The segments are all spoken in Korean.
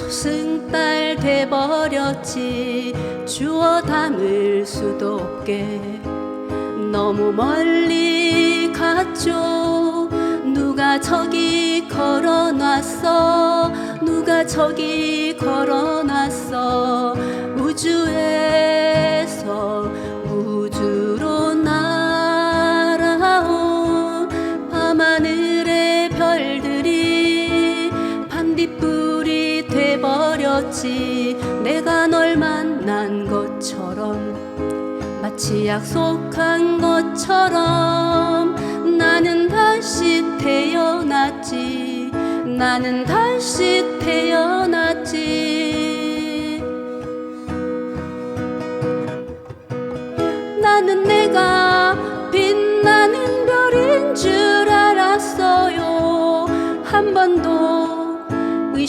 초승달 돼버렸지. 주워 담을 수도 없게. 너무 멀리 갔죠. 누가 저기 걸어놨어? 누가 저기 걸어놨어? 우주에 돼버렸지. 내가 널 만난 것처럼 마치 약속한 것처럼 나는 다시 태어났지. 나는 다시 태어났지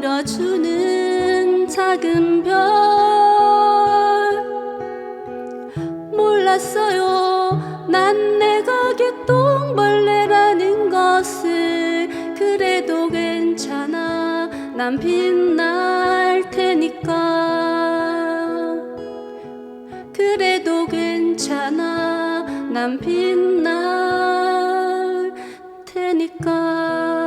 들어주는 작은 별. 몰랐어요. 난 내가 개똥벌레라는 것을 그래도 괜찮아. 난 빛날 테니까. 그래도 괜찮아. 난 빛날 테니까.